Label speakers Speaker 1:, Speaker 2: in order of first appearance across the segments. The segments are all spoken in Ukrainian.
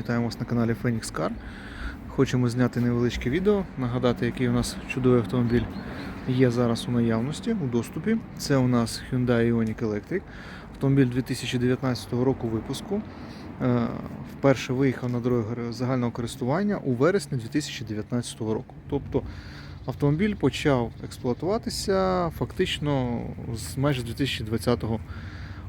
Speaker 1: Вітаємо вас на каналі Phoenix Car. Хочемо зняти невеличке відео, нагадати, який у нас чудовий автомобіль є зараз у наявності, у доступі. Це у нас Hyundai Ioniq Electric. Автомобіль 2019 року випуску. Е, Вперше виїхав на дороги загального користування у вересні 2019 року. Тобто автомобіль почав експлуатуватися фактично з майже 2020 року.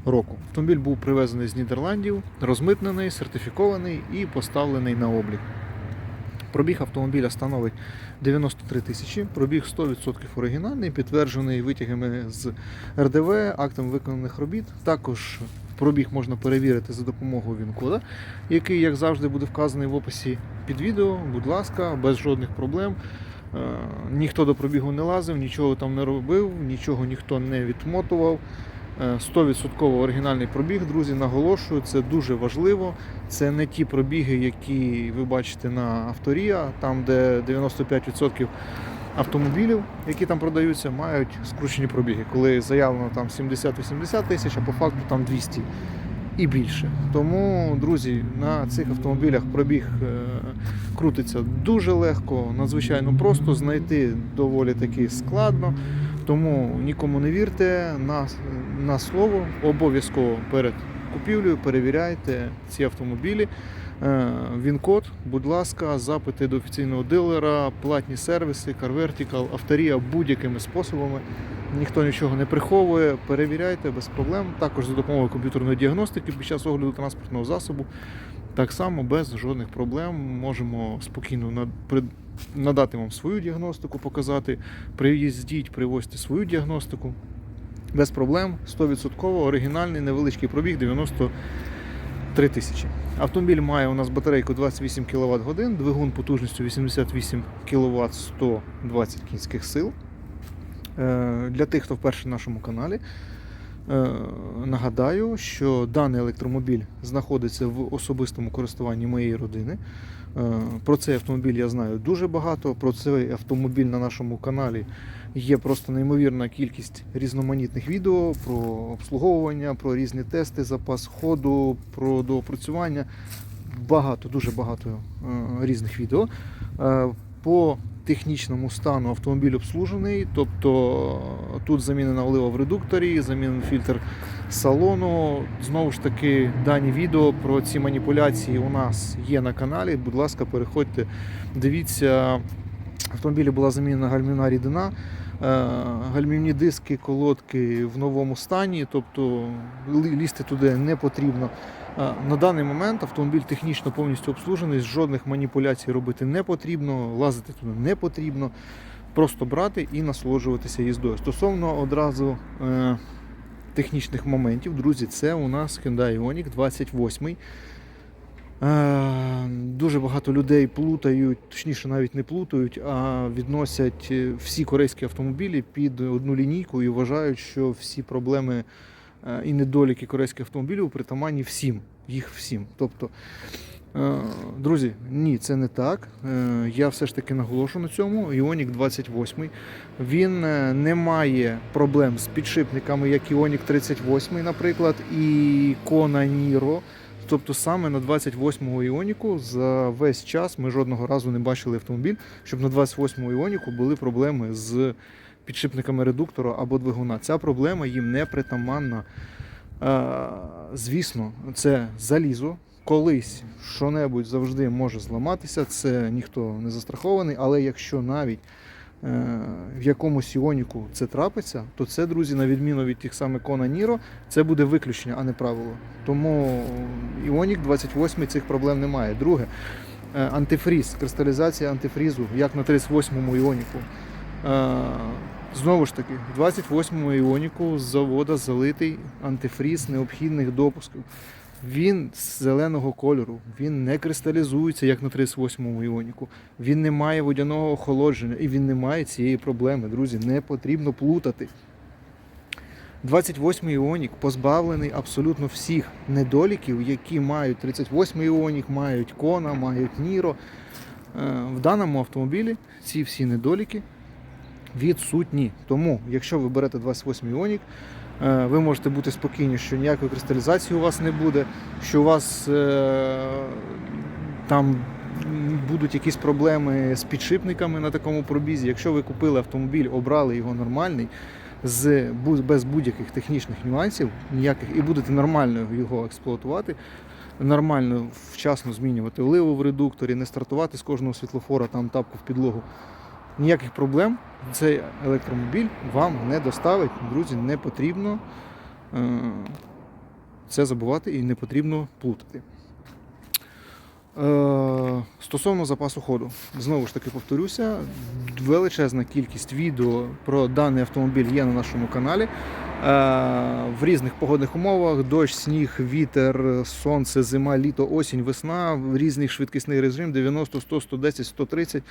Speaker 1: Автомобіль був привезений з Нідерландів, розмитнений, сертифікований і поставлений на облік. Пробіг автомобіля становить 93 тисячі, пробіг 100% оригінальний, підтверджений витягами з РДВ, актом виконаних робіт. Також пробіг можна перевірити за допомогою ВІН-кода, який, як завжди, буде вказаний в описі під відео. Будь ласка, без жодних проблем. Е, Ніхто до пробігу не лазив, нічого там не робив, нічого ніхто не відмотував. Е, 100% оригінальний пробіг, друзі, наголошую, це дуже важливо. Це не ті пробіги, які ви бачите на авторія, там де 95% автомобілів, які там продаються, мають скручені пробіги, коли заявлено там 70-80 тисяч, а по факту там 200 і більше. Тому, друзі, на цих автомобілях пробіг е, крутиться дуже легко, надзвичайно просто знайти доволі таки складно. Тому нікому не вірте на, на слово. Обов'язково перед купівлею перевіряйте ці автомобілі. Е, Він-код, будь ласка, запити до офіційного дилера, платні сервіси, CarVertical, авторія будь-якими способами. Ніхто нічого не приховує, перевіряйте без проблем. Також за допомогою комп'ютерної діагностики під час огляду транспортного засобу. Так само без жодних проблем можемо спокійно надати вам свою діагностику, показати. Приїздіть, привозьте свою діагностику. Без проблем, 100% оригінальний невеличкий пробіг 93 тисячі. Автомобіль має у нас батарейку 28 кВт годин, двигун потужністю 88 кВт 120 кінських сил. Е, Для тих, хто вперше на нашому каналі, нагадаю, що даний електромобіль знаходиться в особистому користуванні моєї родини. Е, Про цей автомобіль я знаю дуже багато. Про цей автомобіль на нашому каналі є просто неймовірна кількість різноманітних відео про обслуговування, про різні тести, запас ходу, про доопрацювання. Багато, дуже багато е, різних відео. Е, По технічному стану автомобіль обслужений, тобто тут замінена олива в редукторі, замінений фільтр салону. Знову ж таки, дані відео про ці маніпуляції у нас є на каналі. Будь ласка, переходьте, дивіться. Автомобілі була замінена гальмівна рідина, е, гальмівні диски, колодки в новому стані, тобто лізти туди не потрібно. Е, На даний момент автомобіль технічно повністю обслужений, жодних маніпуляцій робити не потрібно, лазити туди не потрібно. Просто брати і насолоджуватися їздою. Стосовно одразу е, технічних моментів, друзі, це у нас Hyundai Ioniq 28. Е, Дуже багато людей плутають, точніше навіть не плутають, а відносять е, всі корейські автомобілі під одну лінійку і вважають, що всі проблеми і недоліки корейських автомобілів притаманні всім, їх всім. Тобто, е, друзі, ні, це не так. Е, Я все ж таки наголошу на цьому. Ioniq 28. Він е, не має проблем з підшипниками, як Ioniq 38, наприклад, і Kona Niro. Тобто саме на 28-му Іоніку за весь час ми жодного разу не бачили автомобіль, щоб на 28-му Іоніку були проблеми з підшипниками редуктора або двигуна. Ця проблема їм не притаманна. Е, Звісно, це залізо. Колись що-небудь завжди може зламатися, це ніхто не застрахований, але якщо навіть е, в якомусь іоніку це трапиться, то це, друзі, на відміну від тих самих Kona Niro, це буде виключення, а не правило. Тому Іонік 28 цих проблем немає. Друге, е, антифріз, кристалізація антифрізу, як на 38-му Іоніку. Е, Знову ж таки, в 28-му Іоніку з завода залитий антифріз необхідних допусків. Він з зеленого кольору, він не кристалізується, як на 38-му Іоніку. Він не має водяного охолодження і він не має цієї проблеми. Друзі, не потрібно плутати. 28-й Іонік позбавлений абсолютно всіх недоліків, які мають 38-й Іонік, мають Кона, мають Ніро. Е, В даному автомобілі ці всі недоліки відсутні. Тому, якщо ви берете 28 Іонік, е, ви можете бути спокійні, що ніякої кристалізації у вас не буде, що у вас е, там будуть якісь проблеми з підшипниками на такому пробізі. Якщо ви купили автомобіль, обрали його нормальний, з, без будь-яких технічних нюансів, ніяких, і будете нормально його експлуатувати, нормально вчасно змінювати оливу в редукторі, не стартувати з кожного світлофора там тапку в підлогу. Ніяких проблем цей електромобіль вам не доставить. Друзі, не потрібно е, це забувати і не потрібно плутати. Е, Стосовно запасу ходу, знову ж таки повторюся, величезна кількість відео про даний автомобіль є на нашому каналі. Е, В різних погодних умовах: дощ, сніг, вітер, сонце, зима, літо, осінь, весна, в різний швидкісний режим 90, 100, 110, 130.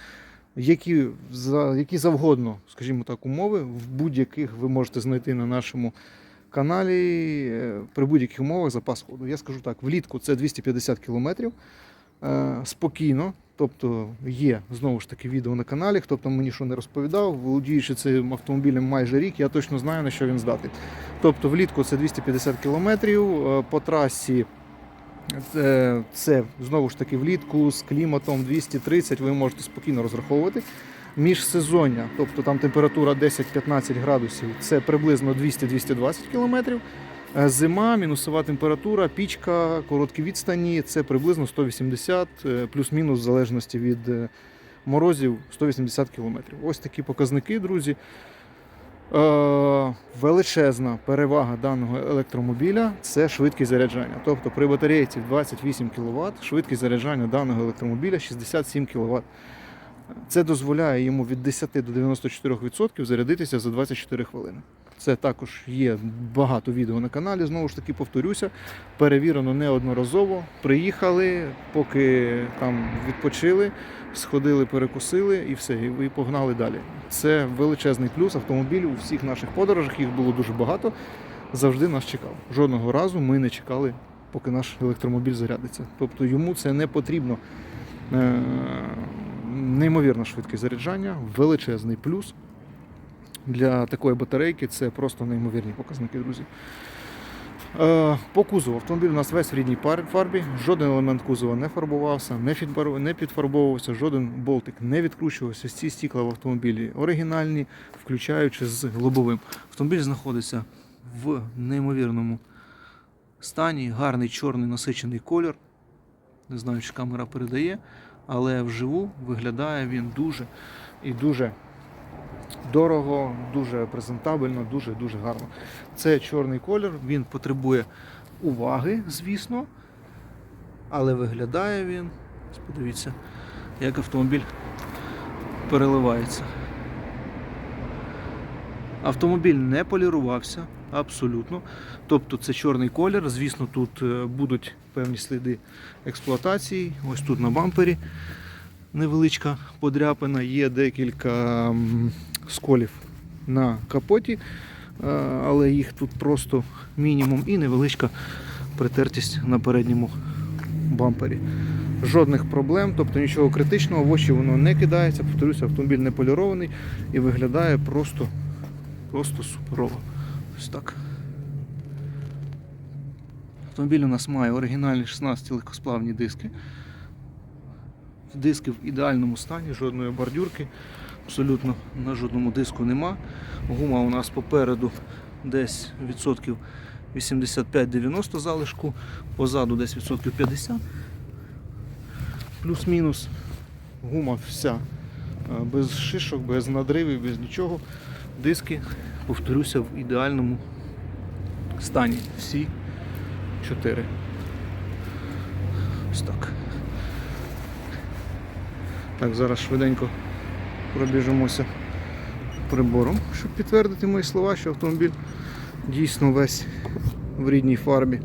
Speaker 1: Які, за, які завгодно, скажімо так, умови, в будь-яких ви можете знайти на нашому каналі е, при будь-яких умовах запас ходу. Я скажу так, влітку це 250 кілометрів е, спокійно. Тобто є знову ж таки відео на каналі, хто там мені що не розповідав, володіючи цим автомобілем майже рік, я точно знаю на що він здатний. Тобто влітку це 250 кілометрів, е, по трасі це, знову ж таки влітку з кліматом 230 ви можете спокійно розраховувати. Міжсезоння, тобто там температура 10-15 градусів, це приблизно 200-220 кілометрів. Е, Зима, мінусова температура, пічка, короткі відстані це приблизно 180, е, плюс-мінус в залежності від е, морозів 180 кілометрів. Ось такі показники, друзі. Е, Величезна перевага даного електромобіля це швидкість заряджання. Тобто при батарейці в 28 кВт швидкість заряджання даного електромобіля 67 кВт. Це дозволяє йому від 10 до 94% зарядитися за 24 хвилини. Це також є багато відео на каналі. Знову ж таки, повторюся, перевірено неодноразово. Приїхали, поки там відпочили, сходили, перекусили і все, і погнали далі. Це величезний плюс. Автомобіль у всіх наших подорожах, їх було дуже багато. Завжди нас чекав. Жодного разу ми не чекали, поки наш електромобіль зарядиться. Тобто йому це не потрібно. Е, Неймовірна швидкість заряджання, величезний плюс. Для такої батарейки це просто неймовірні показники, друзі. Е, По кузову автомобіль у нас весь в рідній фарбі, жоден елемент кузова не фарбувався, не, підфарбовувався, жоден болтик не відкручувався. Всі стікла в автомобілі оригінальні, включаючи з лобовим. Автомобіль знаходиться в неймовірному стані, гарний чорний насичений колір. Не знаю, чи камера передає, але вживу виглядає він дуже і дуже дорого, дуже презентабельно, дуже дуже гарно. Це чорний колір, він потребує уваги, звісно, але виглядає він. Подивіться, як автомобіль переливається. Автомобіль не полірувався абсолютно. Тобто це чорний колір. Звісно, тут е, будуть певні сліди експлуатації. Ось тут на бампері невеличка подряпина, є декілька сколів на капоті, е, але їх тут просто мінімум і невеличка притертість на передньому бампері. Жодних проблем, тобто нічого критичного, в очі воно не кидається. Повторюся, автомобіль не полірований і виглядає просто, просто суперово. Ось так. Автомобіль у нас має оригінальні 16 легкосплавні диски. Диски в ідеальному стані, жодної бордюрки, абсолютно на жодному диску нема. Гума у нас попереду десь відсотків 85-90 залишку, позаду десь відсотків 50. Плюс-мінус гума вся е, без шишок, без надривів, без нічого. Диски, повторюся, в ідеальному стані. Всі чотири. Ось так. Так, зараз швиденько пробіжимося прибором, щоб підтвердити мої слова, що автомобіль дійсно весь в рідній фарбі.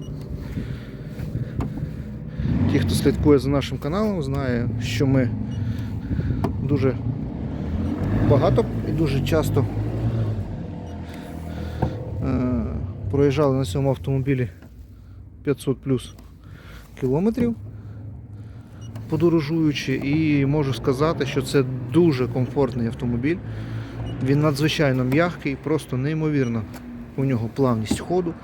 Speaker 1: Ті, хто слідкує за нашим каналом, знає, що ми дуже багато і дуже часто е, проїжджали на цьому автомобілі 500 плюс кілометрів подорожуючи, і можу сказати, що це дуже комфортний автомобіль. Він надзвичайно м'який, просто неймовірно. У нього плавність ходу.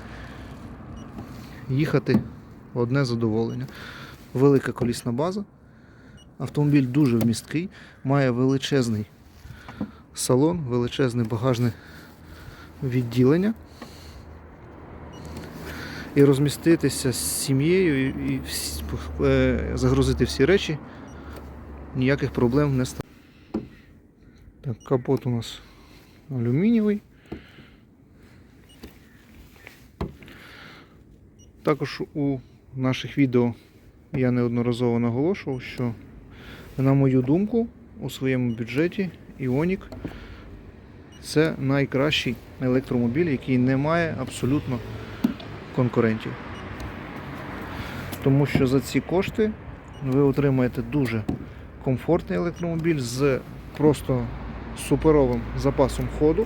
Speaker 1: Їхати одне задоволення. Велика колісна база. Автомобіль дуже вмісткий, має величезний салон, величезне багажне відділення. І розміститися з сім'єю і, е, загрузити всі речі ніяких проблем не стане. Так, капот у нас алюмінієвий. Також у наших відео я неодноразово наголошував, що на мою думку, у своєму бюджеті Ioniq це найкращий електромобіль, який не має абсолютно конкурентів. Тому що за ці кошти ви отримаєте дуже комфортний електромобіль з просто суперовим запасом ходу,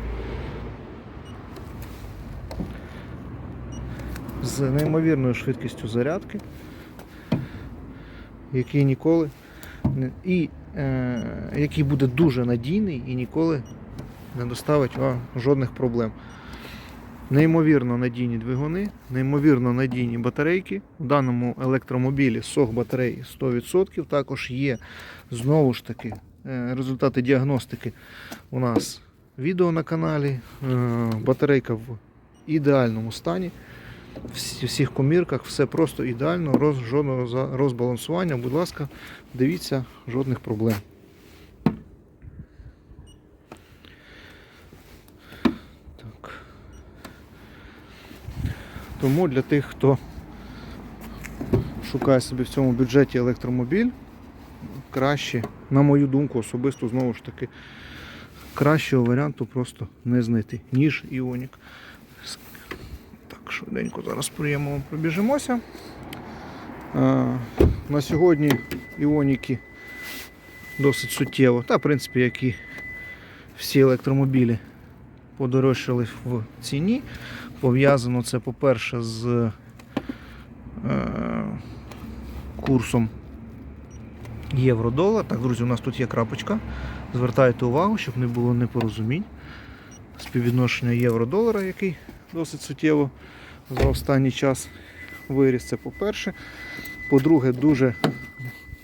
Speaker 1: з неймовірною швидкістю зарядки, який ніколи і е, який буде дуже надійний і ніколи не доставить вам жодних проблем. Неймовірно надійні двигуни, неймовірно надійні батарейки. У даному електромобілі сох батареї 100%. Також є знову ж таки е, результати діагностики у нас відео на каналі. Е, Батарейка в ідеальному стані. Всі- всіх комірках все просто ідеально, роз, жодного розбалансування. Будь ласка, дивіться, жодних проблем. Так. Тому для тих, хто шукає собі в цьому бюджеті електромобіль, краще, на мою думку, особисто знову ж таки, кращого варіанту просто не знайти, ніж Іонік. Так, швиденько зараз приємно пробіжимося. На сьогодні Іоніки досить суттєво, та в принципі, як і всі електромобілі подорожчали в ціні. Пов'язано це, по-перше, з е, курсом євро-долар. Так, друзі, у нас тут є крапочка. Звертайте увагу, щоб не було непорозумінь. Співвідношення євро-долара, який досить суттєво за останній час виріс. Це по-перше. По-друге, дуже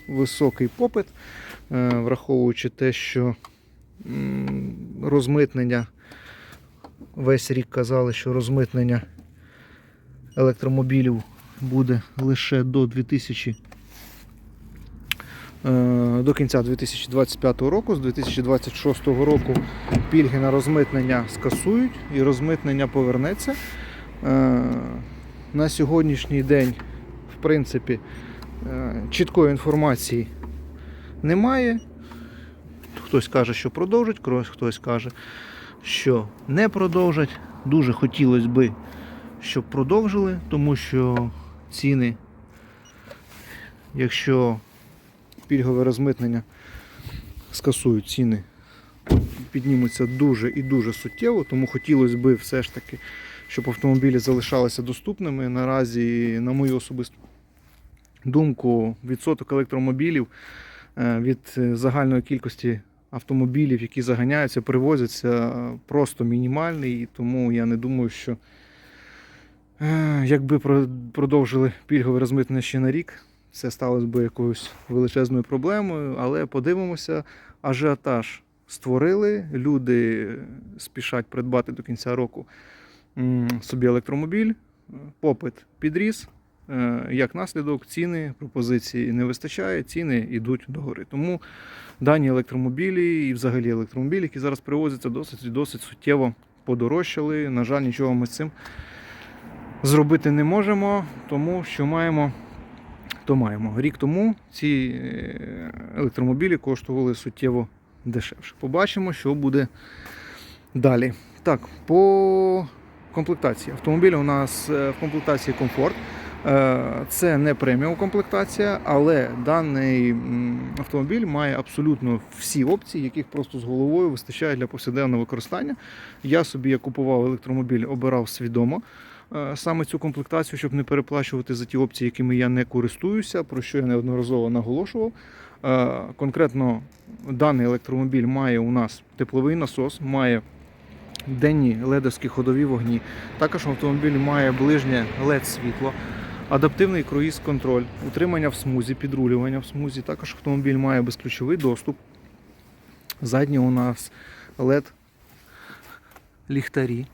Speaker 1: високий попит, е, враховуючи те, що розмитнення весь рік казали, що розмитнення електромобілів буде лише до 2000 е, до кінця 2025 року. З 2026 року пільги на розмитнення скасують і розмитнення повернеться. Е, На сьогоднішній день, в принципі, е, чіткої інформації немає. Хтось каже, що продовжать, хтось- хтось каже, що не продовжать. Дуже хотілося би, щоб продовжили, тому що ціни, якщо пільгове розмитнення скасують ціни, піднімуться дуже і дуже суттєво, тому хотілося б все ж таки, щоб автомобілі залишалися доступними. Наразі, на мою особисту думку, відсоток електромобілів е, від е, загальної кількості автомобілів, які заганяються, привозяться е, просто мінімальний, і тому я не думаю, що е, якби продовжили пільгове розмитнення ще на рік, це сталося би якоюсь величезною проблемою, але подивимося, ажіотаж створили, люди спішать придбати до кінця року собі електромобіль, попит підріс. Е, Як наслідок, ціни пропозиції не вистачає, ціни йдуть догори. Тому дані електромобілі і взагалі електромобілі, які зараз привозяться, досить досить суттєво подорожчали. На жаль, нічого ми з цим зробити не можемо, тому що маємо, то маємо. Рік тому ці е, електромобілі коштували суттєво дешевше. Побачимо, що буде далі. Так, по комплектації. Автомобіль у нас е, в комплектації комфорт. Е, Це не преміум комплектація, але даний автомобіль має абсолютно всі опції, яких просто з головою вистачає для повсякденного використання. Я собі як купував електромобіль, обирав свідомо е, саме цю комплектацію, щоб не переплачувати за ті опції, якими я не користуюся, про що я неодноразово наголошував. Е, Конкретно даний електромобіль має у нас тепловий насос, має денні ледовські ходові вогні. Також автомобіль має ближнє LED світло. Адаптивний круїз контроль, утримання в смузі, підрулювання в смузі. Також автомобіль має безключовий доступ. Задні у нас LED ліхтарі.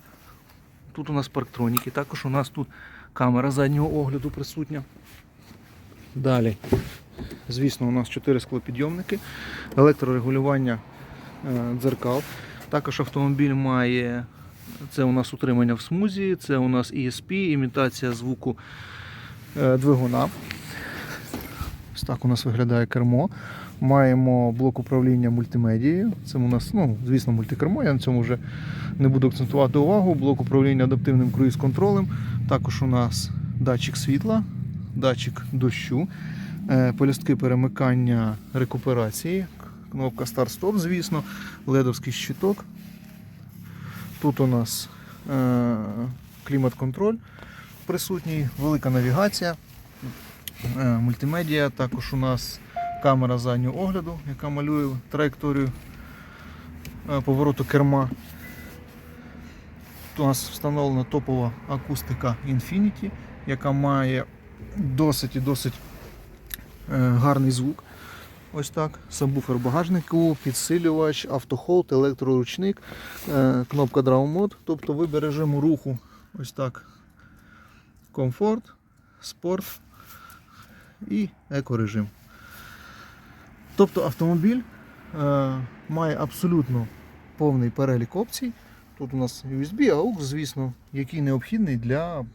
Speaker 1: Тут у нас парктроніки, також у нас тут камера заднього огляду присутня. Далі, звісно, у нас 4 склопідйомники, електрорегулювання е, дзеркал. Також автомобіль має це у нас утримання в смузі, це у нас ESP, імітація звуку двигуна. Ось так у нас виглядає кермо. Маємо блок управління мультимедією. Це у нас, ну, звісно, мультикермо. Я на цьому вже не буду акцентувати увагу. Блок управління адаптивним круїз-контролем. Також у нас датчик світла, датчик дощу, е, полістки перемикання рекуперації, кнопка старт-стоп, звісно, ледовський щиток. Тут у нас е, клімат-контроль присутній, велика навігація, е, мультимедіа. Також у нас камера заднього огляду, яка малює траєкторію е, повороту керма. У нас встановлена топова акустика Infinity, яка має досить і досить е, гарний звук. Ось так. Сабвуфер багажнику, підсилювач, автохолд, електроручник, кнопка Draw Mode, тобто вибір режиму руху. Ось так. Комфорт, спорт і екорежим. Тобто автомобіль е, має абсолютно повний перелік опцій. Тут у нас USB, AUX, звісно, який необхідний для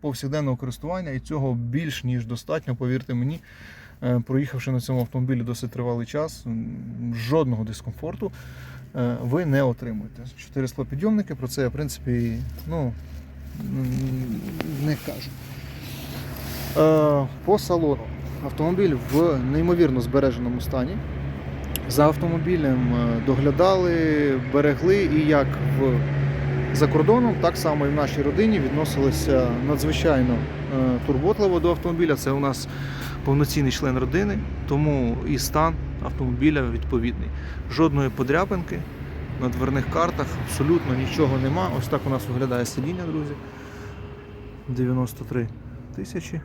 Speaker 1: повсякденного користування, і цього більш ніж достатньо, повірте мені. Е, Проїхавши на цьому автомобілі досить тривалий час, жодного дискомфорту е, ви не отримуєте. Чотири склопідйомники, про це в принципі ну, не кажу. Е, По салону. Автомобіль в неймовірно збереженому стані. За автомобілем е, доглядали, берегли і як в за кордоном, так само і в нашій родині відносилися надзвичайно е, турботливо до автомобіля. Це у нас повноцінний член родини, тому і стан автомобіля відповідний. Жодної подряпинки на дверних картах, абсолютно нічого нема. Ось так у нас виглядає сидіння, друзі. 93 тисячі.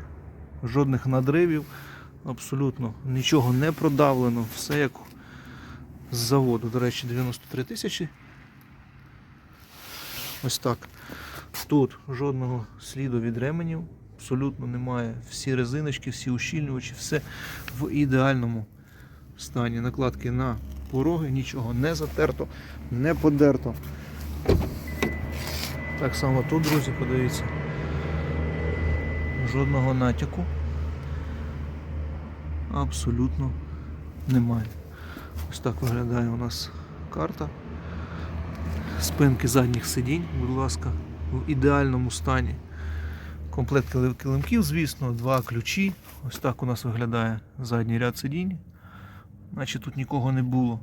Speaker 1: Жодних надривів, абсолютно нічого не продавлено, все як з заводу. До речі, 93 тисячі. Ось так. Тут жодного сліду від ременів, абсолютно немає. Всі резиночки, всі ущільнювачі, все в ідеальному стані. Накладки на пороги, нічого не затерто, не подерто. Так само тут, друзі, подивіться. Жодного натяку. Абсолютно немає. Ось так виглядає у нас карта. Спинки задніх сидінь, будь ласка, в ідеальному стані. Комплект кили- килимків, звісно, два ключі. Ось так у нас виглядає задній ряд сидінь. Наче тут нікого не було.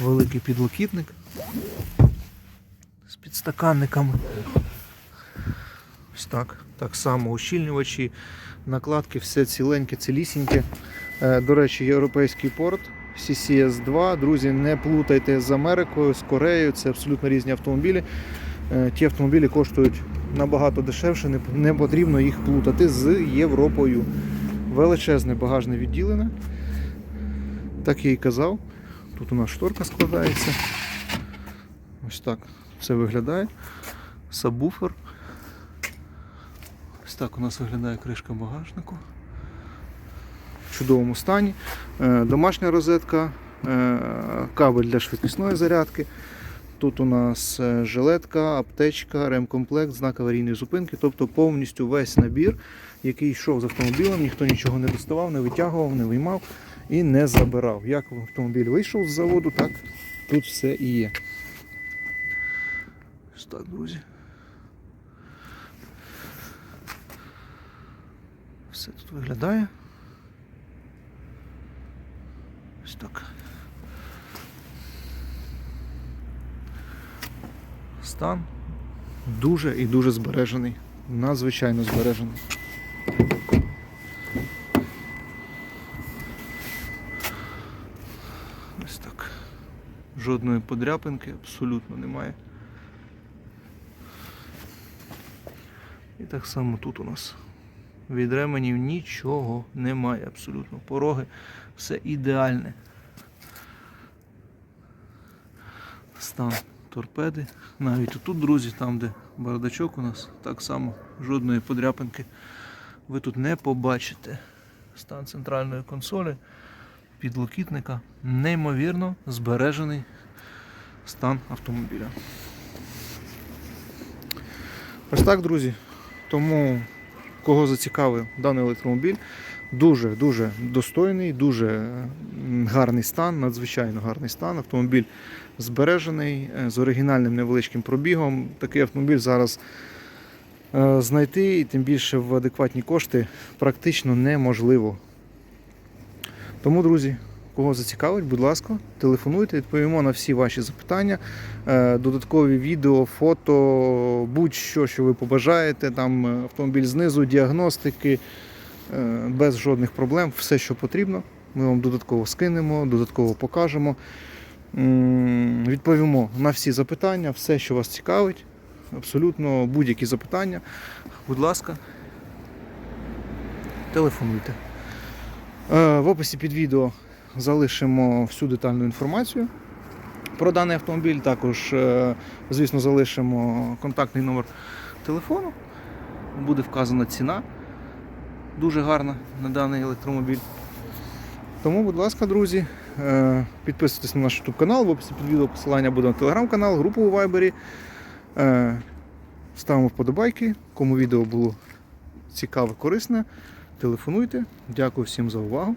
Speaker 1: Великий підлокітник з підстаканниками. Ось так. Так само ущільнювачі, накладки, все ціленьке, цілісіньке. Е, До речі, європейський порт CCS2. Друзі, не плутайте з Америкою, з Кореєю. Це абсолютно різні автомобілі. Е, Ті автомобілі коштують набагато дешевше, не- потрібно їх плутати з Європою. Величезне багажне відділене. Так я і казав. Тут у нас шторка складається. Ось так все виглядає. Сабвуфер. Ось так у нас виглядає кришка багажнику. В чудовому стані. Е, Домашня розетка, е, кабель для швидкісної зарядки. Тут у нас е, жилетка, аптечка, ремкомплект, знак аварійної зупинки, тобто повністю весь набір, який йшов з автомобілем, ніхто нічого не доставав, не витягував, не виймав і не забирав. Як автомобіль вийшов з заводу, так тут все і є. Так, друзі. Все тут виглядає. Ось так. Стан дуже і дуже збережений. Надзвичайно збережений. Ось так. Жодної подряпинки абсолютно немає. І так само тут у нас від ременів нічого немає абсолютно. Пороги, все ідеальне. Стан торпеди. Навіть отут, друзі, там, де бардачок у нас, так само жодної подряпинки ви тут не побачите. Стан центральної консолі, підлокітника, неймовірно збережений стан автомобіля. Ось так, друзі. Тому, кого зацікавив даний електромобіль, дуже-дуже достойний, дуже гарний стан, надзвичайно гарний стан. Автомобіль збережений, е, з оригінальним невеличким пробігом. Такий автомобіль зараз е, знайти і тим більше в адекватні кошти практично неможливо. Тому, друзі, кого зацікавить, будь ласка, телефонуйте, відповімо на всі ваші запитання. Е, Додаткові відео, фото, будь-що, що ви побажаєте. Там е, автомобіль знизу, діагностики, е, без жодних проблем, все, що потрібно. Ми вам додатково скинемо, додатково покажемо. Відповімо на всі запитання, все, що вас цікавить. Абсолютно будь-які запитання. Будь ласка, телефонуйте. В описі під відео залишимо всю детальну інформацію про даний автомобіль. Також, е, звісно, залишимо контактний номер телефону. Буде вказана ціна. Дуже гарна на даний електромобіль. Тому, будь ласка, друзі, е, підписуйтесь на наш YouTube канал. В описі під відео посилання буде на телеграм-канал, групу у Viber. Е, Ставимо вподобайки. Кому відео було цікаве, корисне, телефонуйте. Дякую всім за увагу.